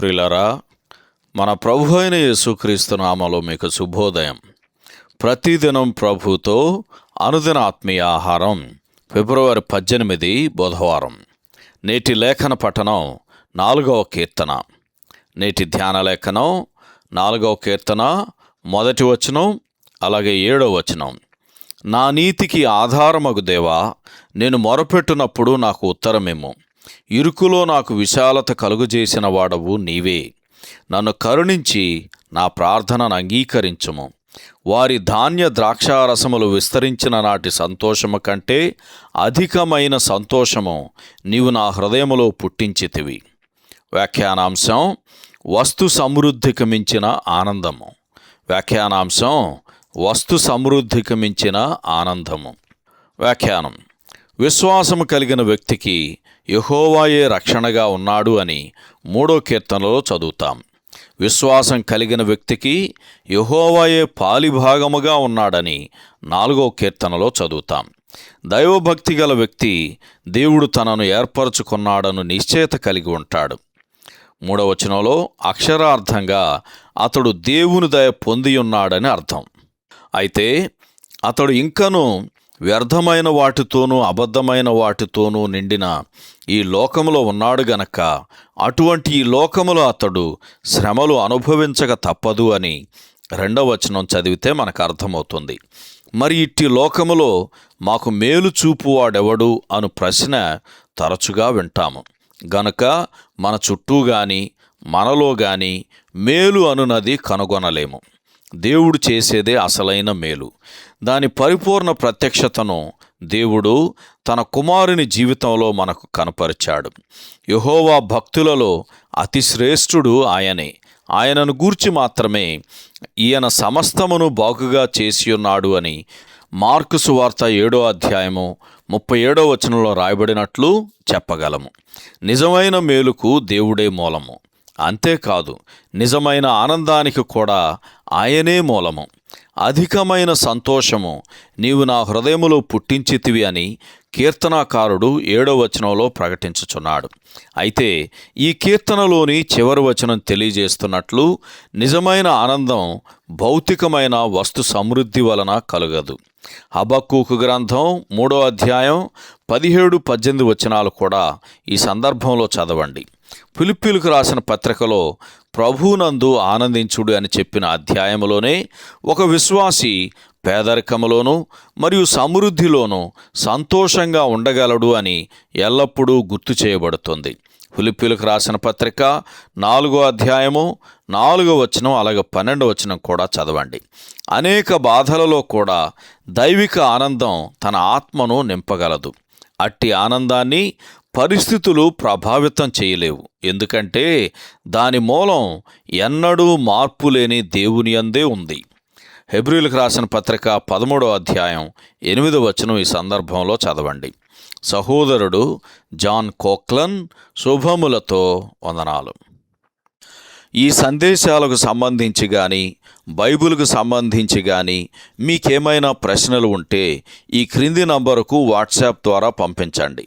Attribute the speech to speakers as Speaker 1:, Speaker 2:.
Speaker 1: ప్రియులరా మన ప్రభు అయిన యేసుక్రీస్తు నామలో మీకు శుభోదయం. ప్రతిదినం ప్రభుతో అనుదిన ఆత్మీయ ఆహారం ఫిబ్రవరి పద్దెనిమిది బుధవారం. నేటి లేఖన పఠనం నాలుగవ కీర్తన. నేటి ధ్యాన లేఖనం నాలుగవ కీర్తన మొదటి వచనం అలాగే ఏడవ వచనం. నా నీతికి ఆధారమగు దేవా నేను మొరపెట్టునప్పుడు నాకు ఉత్తరమేమో ఇరుకులో నాకు విశాలత కలుగజేసిన వాడవు నీవే. నన్ను కరుణించి నా ప్రార్థనను అంగీకరించుము. వారి ధాన్య ద్రాక్షారసములు విస్తరించిన నాటి సంతోషము కంటే అధికమైన సంతోషము నీవు నా హృదయములో పుట్టించితివి. వ్యాఖ్యానాంశం వస్తు సమృద్ధికి మించిన ఆనందము. వ్యాఖ్యానాంశం వస్తు సమృద్ధికి మించిన ఆనందము. వ్యాఖ్యానం విశ్వాసము కలిగిన వ్యక్తికి యహోవాయే రక్షణగా ఉన్నాడు అని మూడో కీర్తనలో చదువుతాం. విశ్వాసం కలిగిన వ్యక్తికి యహోవాయే పాలిభాగముగా ఉన్నాడని నాలుగో కీర్తనలో చదువుతాం. దైవభక్తి గల వ్యక్తి దేవుడు తనను ఏర్పరచుకున్నాడను నిశ్చయత కలిగి ఉంటాడు. మూడవచనంలో అక్షరార్థంగా అతడు దేవుని దయ పొందియున్నాడని అర్థం. అయితే అతడు ఇంకనూ వ్యర్థమైన వాటితోనూ అబద్ధమైన వాటితోనూ నిండిన ఈ లోకములో ఉన్నాడు గనక అటువంటి ఈ లోకములో అతడు శ్రమలు అనుభవించక తప్పదు అని రెండవ వచనం చదివితే మనకు అర్థమవుతుంది. మరి ఇట్టి లోకములో మాకు మేలు చూపువాడెవడు అను ప్రశ్న తరచుగా వింటాము. గనుక మన చుట్టూ గాని మనలో గాని మేలు అనునది కనుగొనలేము. దేవుడు చేసేదే అసలైన మేలు. దాని పరిపూర్ణ ప్రత్యక్షతను దేవుడు తన కుమారుని జీవితంలో మనకు కనపరిచాడు. యహోవా భక్తులలో అతి శ్రేష్ఠుడు ఆయనే. ఆయనను గూర్చి మాత్రమే ఈయన సమస్తమును బాగుగా చేసి ఉన్నాడు అని మార్కు సువార్త ఏడో అధ్యాయము ముప్పై ఏడో వచనంలో రాయబడినట్లు చెప్పగలము. నిజమైన మేలుకు దేవుడే మూలము. అంతేకాదు నిజమైన ఆనందానికి కూడా ఆయనే మూలము. అధికమైన సంతోషము నీవు నా హృదయములో పుట్టించితివి అని కీర్తనాకారుడు ఏడో వచనంలో ప్రకటించుచున్నాడు. అయితే ఈ కీర్తనలోని చివరి వచనం తెలియజేస్తున్నట్లు నిజమైన ఆనందం భౌతికమైన వస్తు సమృద్ధి వలన కలగదు. హబక్కూకు గ్రంథం మూడో అధ్యాయం పదిహేడు పద్దెనిమిది వచనాలు కూడా ఈ సందర్భంలో చదవండి. ఫిలిప్పీలకు రాసిన పత్రికలో ప్రభునందు ఆనందించుడు అని చెప్పిన అధ్యాయంలోనే ఒక విశ్వాసి పేదరికములోనూ మరియు సమృద్ధిలోనూ సంతోషంగా ఉండగలడు అని ఎల్లప్పుడూ గుర్తు చేయబడుతుంది. ఫిలిప్పీలకు రాసిన పత్రిక నాలుగో అధ్యాయము నాలుగో వచనం అలాగే పన్నెండో వచనం కూడా చదవండి. అనేక బాధలలో కూడా దైవిక ఆనందం తన ఆత్మను నింపగలదు. అట్టి ఆనందాన్ని పరిస్థితులు ప్రభావితం చేయలేవు. ఎందుకంటే దాని మూలం ఎన్నడూ మార్పు లేని దేవుని అందే ఉంది. హెబ్రిల్కి రాసిన పత్రిక పదమూడో అధ్యాయం ఎనిమిదో వచనం ఈ సందర్భంలో చదవండి. సహోదరుడు జాన్ కోక్లన్ శుభములతో వందనాలు. ఈ సందేశాలకు సంబంధించి కానీ బైబిల్కు సంబంధించి కానీ మీకేమైనా ప్రశ్నలు ఉంటే ఈ క్రింది నంబరుకు వాట్సాప్ ద్వారా పంపించండి.